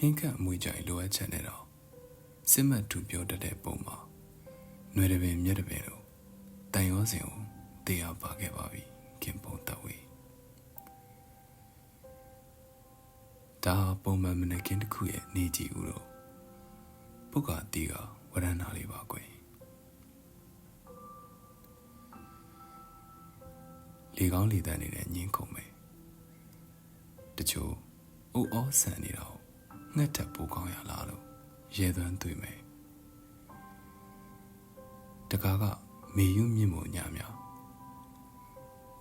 ဟင်းခတ်အမွေကြိုင်လိုအပ်ချက်နဲ့တော့စစ်မှတ်သူပြောတတ်တဲ့ပုံမှာຫນွေတပင်မြက်တပင်တို့တန်ရောစင်ကိုတရားပါခဲ့ပါပြီခင်ပုံတဝေဒါပုံမှန်မနက်ခင်းတစ်ခုရဲ့နေကြည့်ဦးတော့ပုဂ္ဂတိကဝရဏနာလေးပါကွယ်လေကောင်းလေတန်းနေတဲ့ညင်းခုံမယ်တချို့အိုးအောဆန်နေတာကို ငှက်တက်ပိုးကောင်းရလားလို့ရဲသွမ်းတွေ့မယ်တကားကမေယွမြင့်မို့ညာများ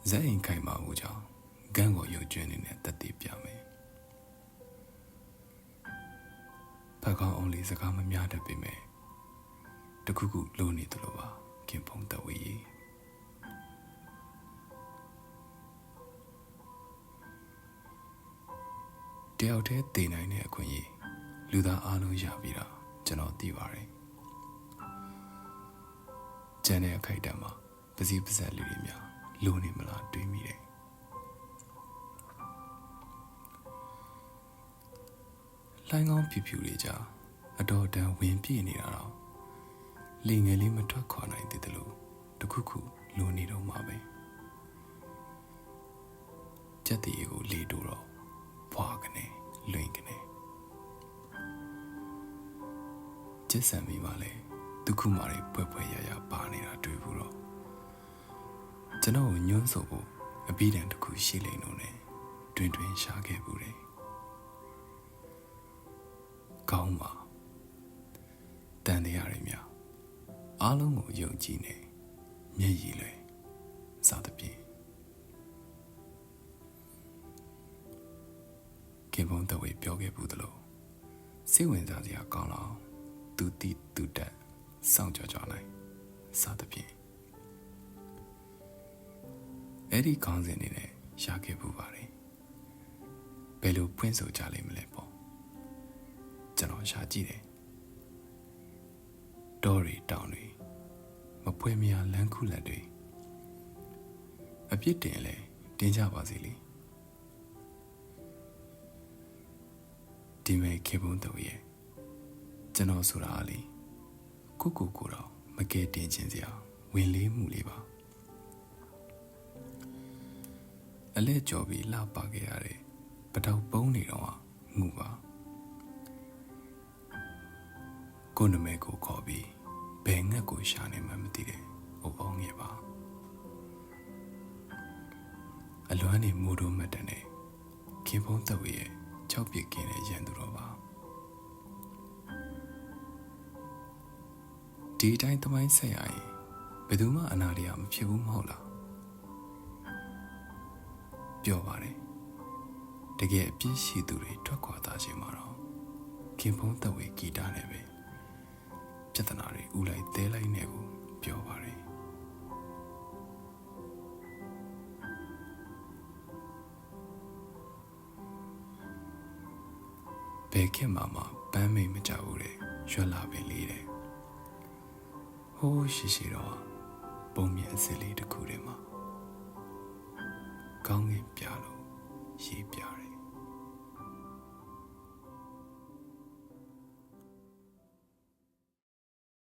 ဇက်အိမ်ခိုင်မာမှုကြောင့်ဂန်းကိုရုပ်ကျွင်းနေတဲ့တက်တည်ပြမယ်ဖက်ကောင်းအောင်လေးစကားမများတတ်ပေမဲ့တခုခုလိုနေတယ်လို့ပါခင်ဖုံတဝေး တယောက်တည်းတည်နိုင်တဲ့အခွင့်အရေးလူသားအားလုံးရပြီးတာကျွန်တော်သိပါတယ်ကျန်တဲ့အခိုက်အတန့်မှာပစီပစက်လူတွေများလိုနေမလားတွေးမိတယ်လိုင်းကောင်းဖြူဖြူလေးကြာအတော်တန်ဝင်ပြည့်နေတာတော့လင်ငယ်လေးမထွက်ခွာနိုင်သေးတယ်လို့တခုခုလိုနေတော့မှာပဲကြက်တီကိုလေတူတော့ ဖွာကနေလွင်ကနေကျစ်ဆံမိပါလေဒုက္ခမာတွေပွဲပွဲရရပါနေတာတွေ့ဘူးတော့ကျွန်တော်ကိုညှိုးဆိုဖို့အပီးတန်တစ်ခုရှိလိမ့်လို့ ਨੇ တွင်တွင်ရှာခဲ့ဘူးတယ်ကောင်းပါတန်တရားတွေများအားလုံးကိုယုံကြည်နေမျက်ရည်လွယ်စသဖြင့် ကေဘုံတဝေပြောခဲ့ဘူးသလိုစိတ်ဝင်စားစရာကောင်းလောက်သူတိသူတက်စောင့်ကြကြနိုင်စသဖြင့်အဲ့ဒီကောင်းစဉ်နေနဲ့ရှာခဲ့ဘူးပါတယ်ဘယ်လိုဖွင့်ဆိုကြလိမ့်မလဲပေါ့ကျွန်တော်ရှာကြည့်တယ်တောရီတောင်တွေမဖွဲမရလမ်းခုလက်တွေအပြစ်တင်လဲတင်ကြပါစေလေ ဒီမဲ့ခေဘုံတော်ရဲ့ကျွန်တော်ဆိုတာလေကိုကိုကိုတော့မကဲတင်ခြင်းစရာဝင်လေးမှုလေးပါအလဲကြော်ပြီးလှပါခဲ့ရတဲ့ပတောက်ပုံးနေတော့ငူပါကိုနမဲကိုခေါ်ပြီးဘယ်ငက်ကိုရှာနေမှမသိတဲ့ဟိုပေါင်းငယ်ပါအလွမ်းနေမူတို့မတ်တန်နဲ့ခင်ဖုံးသက်ဝေရဲ့ ၆ပြစ်ကင်းတဲ့ရန်သူတော်ပါဒီအတိုင်းသမိုင်းဆက်ရရင်ဘယ်သူမှအနာတရမဖြစ်ဘူးမဟုတ်လားပြောပါတယ်တကယ်အပြစ်ရှိသူတွေထွက်ခွာသားခြင်းမှာတော့ခင်ဖုံးသက်ဝေဂီတနဲ့ပဲပြဿနာတွေဥလိုက်သေးလိုက်နဲ့ကိုပြောပါတယ် ဘယ်ခင်မှာမှပန်းမိတ်မကြဘူးတဲ့ရွက်လာပင်လေးတဲ့ဟိုးရှိရှိတော့ပုံမြင်အစစ်လေးတစ်ခုတည်းမှာကောင်းကင်ပြလို့ရေးပြတယ်